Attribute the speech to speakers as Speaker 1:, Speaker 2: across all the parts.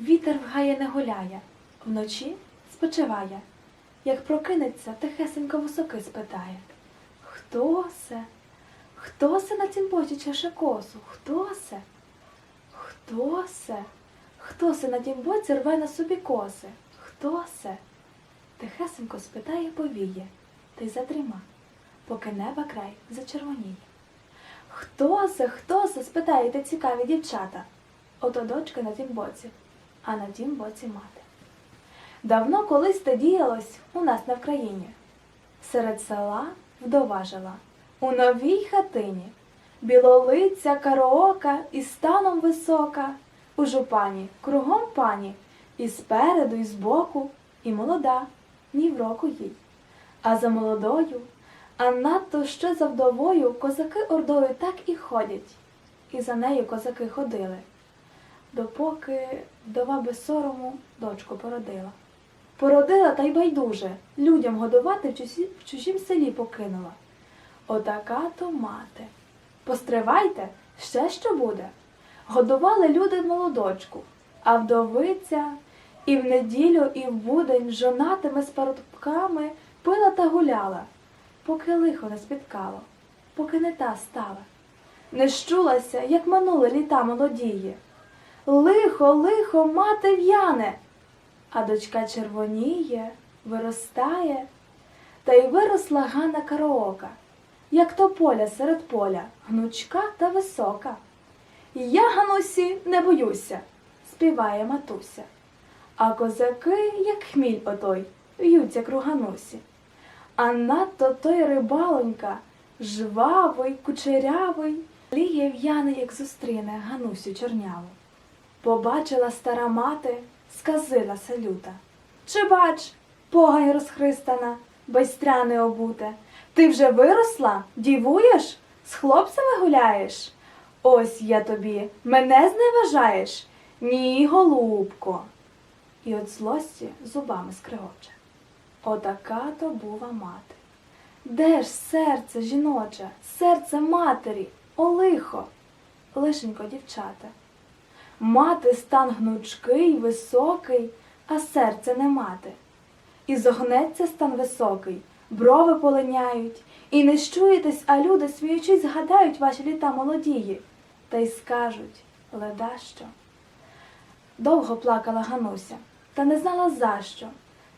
Speaker 1: Вітер в гає не гуляє, вночі спочиває. Як прокинеться, тихесенько високи спитає. Хто се? Хто се на тім боці чеше косу? Хто се? Хто се? Хто се на тім боці рве на собі коси? Хто се? Тихесенько спитає повіє, та й задріма, поки неба край зачервоніє. Хто се, хто се? спитаєте цікаві дівчата. Ото дочка на тім боці, а на тім боці мати. Давно колись те діялось у нас на Вкраїні. Серед села вдова жила, у новій хатині, білолиця кароока і станом висока, у жупані, кругом пані, і спереду, і збоку, і молода, ні в року їй. А за молодою, а надто ще за вдовою, козаки ордою так і ходять, і за нею козаки ходили, допоки вдова без сорому дочку породила. Породила та й байдуже, людям годувати в, чужі, в чужім селі покинула. Отака то мати. Постривайте, ще що буде. Годували люди молодочку, а вдовиця і в неділю, і в будень жонатими з парубками пила та гуляла, поки лихо не спіткало, поки не та стала. Не щулася, як минули літа молодії. Лихо, лихо, мати в'яне, а дочка червоніє, виростає, та й виросла Ганна Караока, як то поля серед поля, гнучка та висока. Я, Ганусі, не боюся, співає матуся. А козаки, як хміль отой, в'ються круганусі. А надто той рибалонька, жвавий, кучерявий, ліє в'яний, як зустріне Ганусю чорняву. Побачила стара мати, сказила салюта. Чи бач, погань розхристана, байстряне обуте, ти вже виросла, дівуєш, з хлопцями гуляєш? Ось я тобі, мене зневажаєш? Ні, голубко. І от злості зубами скригоче. Отака то бува мати. Де ж серце жіноче, серце матері, о лихо, лишенько дівчата. Мати стан гнучкий, високий, а серце не мати. І зогнеться стан високий, брови полиняють, і не щуєтесь, а люди, сміючись, згадають ваші літа молодії, та й скажуть леда що. Довго плакала Гануся, та не знала за що.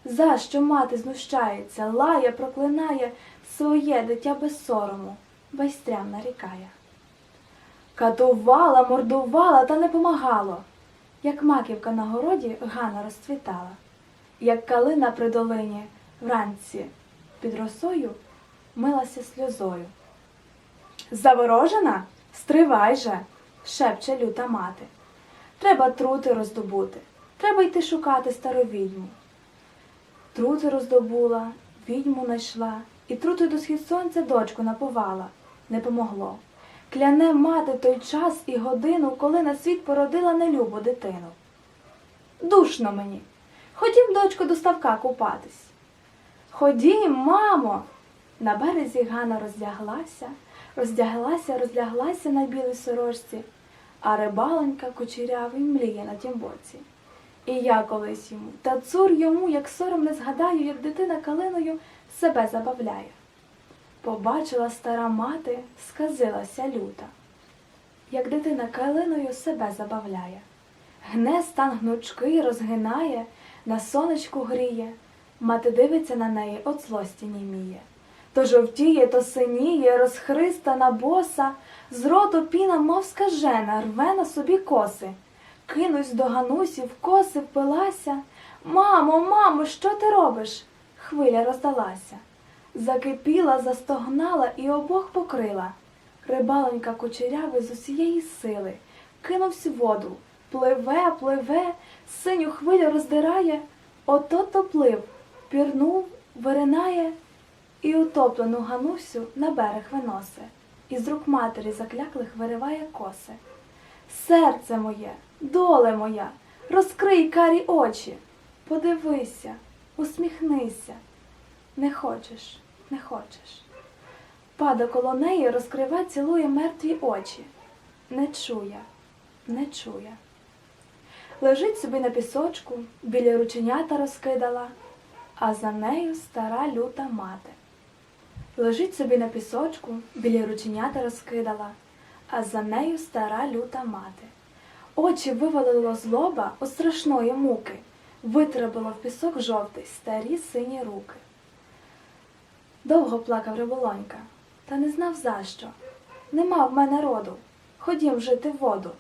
Speaker 1: За що мати знущається, лає, проклинає своє дитя без сорому, байстрям нарікає. Катувала, мордувала, та не помагало. Як маківка на городі Гана розцвітала, як калина при долині вранці під росою милася сльозою. Заворожена? Стривай же, шепче люта мати. Треба трути роздобути, треба йти шукати стару відьму. Трути роздобула, відьму найшла, і трути до схід сонця дочку напувала. Не помогло. Кляне мати той час і годину, коли на світ породила нелюбу дитину. Душно мені. Ходім, дочко, до ставка купатись. Ходім, мамо. На березі Гана роздяглася, роздяглася, розляглася на білій сорочці, а рибаленька кучерявий мліє на тім боці. І я колись йому, та цур йому, як сором не згадаю, як дитина калиною себе забавляє. Побачила стара мати, сказилася люта, як дитина калиною себе забавляє. Гне стан гнучкий, розгинає, на сонечку гріє, мати дивиться на неї, от злості німіє. То жовтіє, то синіє, розхристана боса, з роту піна, мов скажена, рве на собі коси. Кинусь до Ганусі, в коси впилася. Мамо, мамо, що ти робиш? Хвиля роздалася. Закипіла, застогнала і обох покрила. Рибалонька кучерявий з усієї сили. Кинувся в воду. Пливе, пливе, синю хвилю роздирає. Ото то плив, пірнув, виринає і утоплену Ганусю на берег виносе. І з рук матері закляклих вириває коси. Серце моє, доле моя, розкрий карі очі, подивися, усміхнися. Не хочеш, не хочеш. Пада коло неї, розкрива, цілує мертві очі. Не чує, не чує. Лежить собі на пісочку, біля рученята розкидала, а за нею стара люта мати. Лежить собі на пісочку, біля рученята розкидала, а за нею стара люта мати. Очі вивалило злоба у страшної муки, витребило в пісок жовтий старі сині руки. Довго плакав риболонька, та не знав за що. Нема в мене роду, ходім жити в воду.